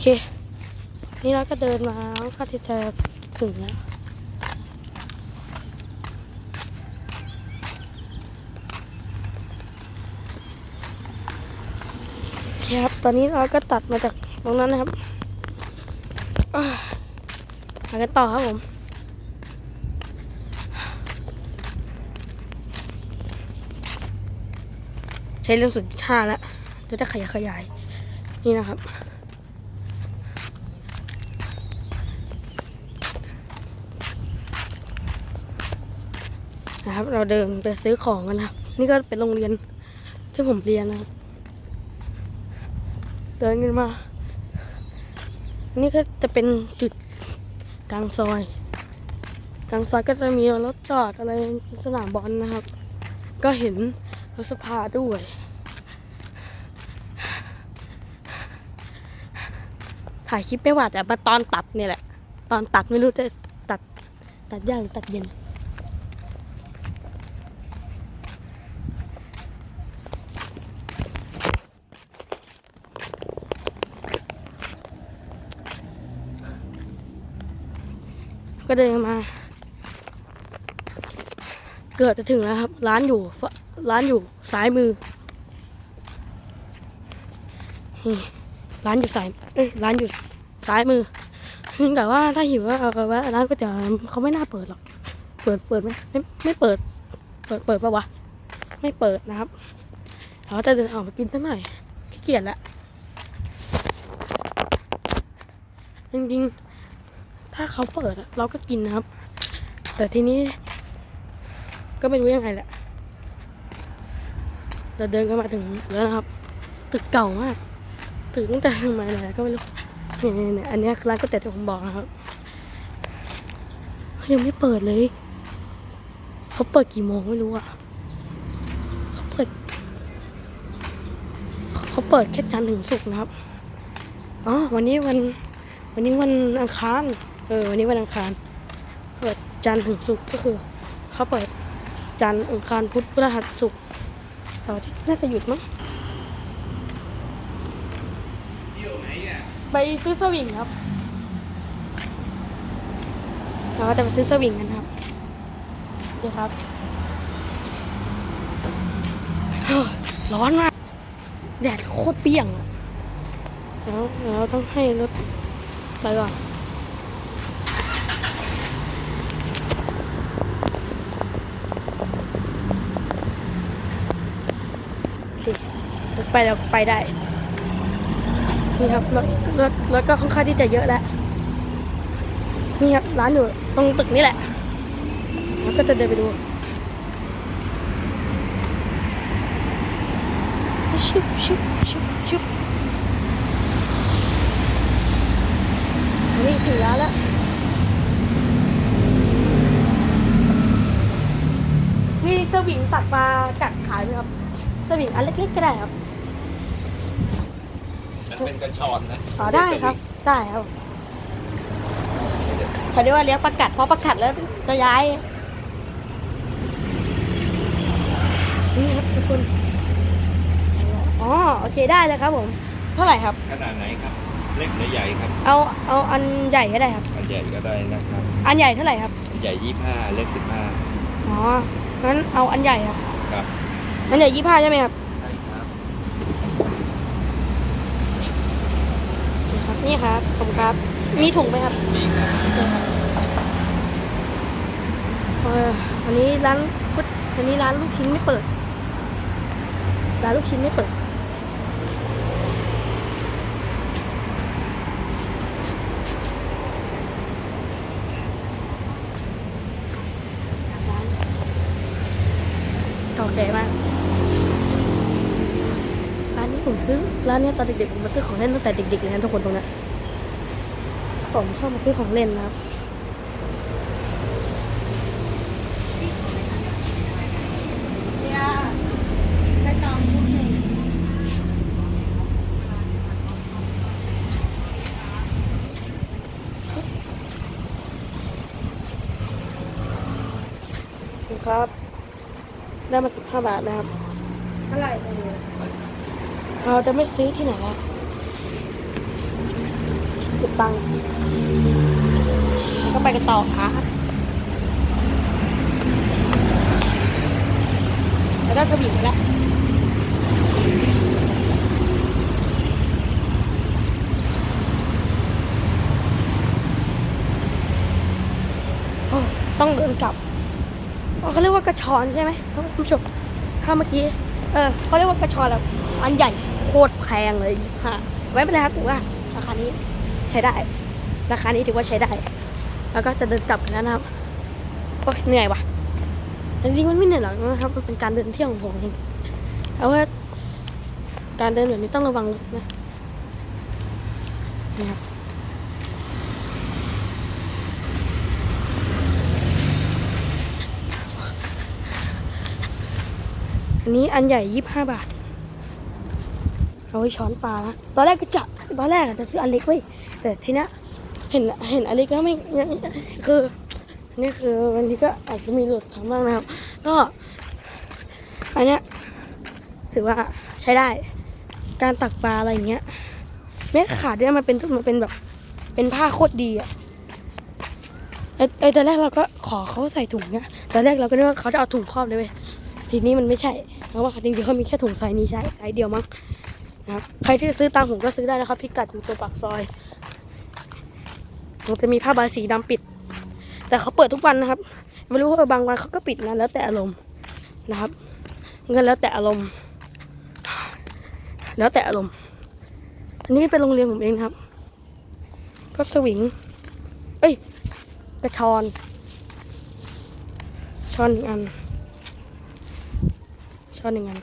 เค นี่เราก็เดินมาก็ที่จะถึงแล้วโอเคครับ ตอนนี้เราก็ตัดมาจากตรงนั้นนะครับอ่าหากันต่อครับผม ใช้เรื่องสุดห้าแล้ว จะได้ขยายขยาย นี่นะครับ นะครับ เราเดินไปซื้อของกันนะครับ นี่ก็เป็นโรงเรียนที่ผมเรียนนะครับเดินกันมา นี่ก็จะเป็นจุดกลางซอยกลางซอยก็จะมีรถจอดอะไรสนามบอลนะครับ ก็เห็นรถสภาด้วยถ่ายคลิปไม่ว่าแต่มาตอนตัดนี่แหละ ตอนตัดไม่รู้จะตัดตัดยากตัดเย็น ก็เดินมา เกือบจะถึงแล้วครับ ร้านอยู่ร้านอยู่ซ้ายมือร้านอยู่ซ้ายเอ้ยร้านอยู่ซ้ายมือแต่ว่าถ้าหิวก็เอาไปแวะร้านก๋วยเตี๋ยวเขาไม่น่าเปิดหรอก เปิดเปิดไหมไม่ไม่เปิด เปิดเปิดปะวะไม่เปิดนะครับเราจะเดินออกมากินสักหน่อยขี้เกียจละจริงๆ ถ้าเขาเปิดเราก็กินนะครับ แต่ทีนี้ ก็ไม่รู้ยังไงแหละเราเดินกันมาถึงแล้วนะครับ ตึกเก่ามากตึกตั้งแต่สมัยไหนก็ไม่รู้เนี่ยเนี่ยเนี่ยอันนี้ร้านก๋วยเตี๋ยวที่ผมบอกนะครับยังไม่เปิดเลย เขาเปิดกี่โมงไม่รู้อะเขาเปิดเขาเขาเปิดแค่จันทร์ถึงศุกร์นะครับอ๋อวันนี้วันวันนี้วันอังคาร เออวันนี้วันอังคาร เปิดจันทร์ถึงศุกร์ก็คือ เขาเปิดจันทร์อังคารพุธพฤหัสศุกร์เสาร์อาทิตย์น่าจะหยุดมั้งไปซื้อสวิงครับ เราก็จะไปซื้อสวิงกันครับเดี๋ยวครับ ร้อนมาก แดดโคตรเปรี้ยงอะเดี๋ยวเดี๋ยวเราต้องให้รถไปก่อน ดิรถ ไปเราไปได้นี่ครับรถรถรถก็ค่อนข้างที่จะเยอะแล้วนี่ครับร้านอยู่ตรงตึกนี่แหละแล้วก็จะเดินไปดูชุบชุบชุบชุบนี่ถึงร้านแล้วมีสวิงตัดมากัดขายไหมครับสวิงอันเล็กๆก็ได้ครับ เป็นกระชอนนะอ๋อได้ครับ ได้ครับเขาเรียกว่าเลี้ยงประกัดเพราะประกัดแล้วจะย้ายนี่ครับทุกคนอ๋อโอเคได้เลยครับผม เท่าไหร่ครับ ขนาดไหนครับ เล็กหรือใหญ่ครับ เอาเอาอันใหญ่ก็ได้ครับ อันใหญ่ก็ได้นะครับ อันใหญ่เท่าไหร่ครับ อันใหญ่ยี่ห้าเล็กสิบห้าอ๋องั้นเอาอันใหญ่ครับ ครับ อันใหญ่ยี่ห้าใช่ไหมครับใช่ครับ นี่ครับผมครับ มีถุงไหมครับนี่ครับออวันนี้ร้านพุทวันนี้ร้านลูกชิ้นไม่เปิด ร้านลูกชิ้นไม่เปิด ร้านเก่าแก่มาก ผมซื้อร้านนี้ตอนเด็กๆผมมาซื้อของเล่นตั้งแต่เด็กๆเลยนะทุกคนตรงนี้ผมชอบมาซื้อของเล่นนะครับครับ ได้มาสิบห้าบาทนะครับเท่าไหร่เออ เราจะไม่ซื้อที่ไหนอะเก็บตังแล้วก็ไปกันต่อค่ะแล้วได้สวิงมาแล้วต้องเดินกลับเขาเรียกว่ากระชอนใช่ไหมท่านผู้ชมถ้าเมื่อกี้ เออเขาเรียกว่ากระชอนแล้วอันใหญ่ โคตรแพงเลยฮะไว้เป็นไรครับถือว่าราคานี้ใช้ได้ ราคานี้ถือว่าใช้ได้ แล้วก็จะเดินกลับกันแล้วนะครับโอ้ยเหนื่อยว่ะแต่จริงๆมันไม่เหนื่อยหรอกนะครับมันเป็นการเดินเที่ยวของผมเองเอาว่าการเดินแบบนี้ต้องระวังนะนะครับอันนี้อันใหญ่ยี่ห้าบาท เอาไว้ช้อนปลานะตอนแรกก็จะตอนแรกอะจะซื้ออันเล็กไว้แต่ทีนี้เห็นเห็นอันเล็กแล้วไม่ยังคือนนี้คือวันนี้ก็อาจจะมีหลุดคำบ้างนะครับ ก็อันเนี้ยถือว่าใช้ได้ การตักปลาอะไรอย่างเงี้ยไม่ขาดด้วยมันเป็นมันเป็นแบบเป็นผ้าโคตรดีอะไอไอตอนแรกเราก็ขอเขาใส่ถุงเนี้ยตอนแรกเราก็นึกว่าเขาจะเอาถุงครอบเลยเว้ยทีนี้มันไม่ใช่เพราะว่าจริงๆเขามีแค่ถุงไซส์นี้ใช้ไซส์เดียวมั้ง นะครับ ใครที่จะซื้อตามผมก็ซื้อได้นะครับ พิกัดอยู่ตัวปากซอยมันจะมีผ้าใบสีดำปิด แต่เขาเปิดทุกวันนะครับ ไม่รู้ว่าบางวันเขาก็ปิดนะแล้วแต่อารมณ์นะครับก็แล้วแต่อารมณ์ แล้วแต่อารมณ์ อันนี้เป็นโรงเรียนผมเองนะครับก็สวิง เอ้ยกระชอน ช้อนหนึ่งอัน ช้อนหนึ่งอัน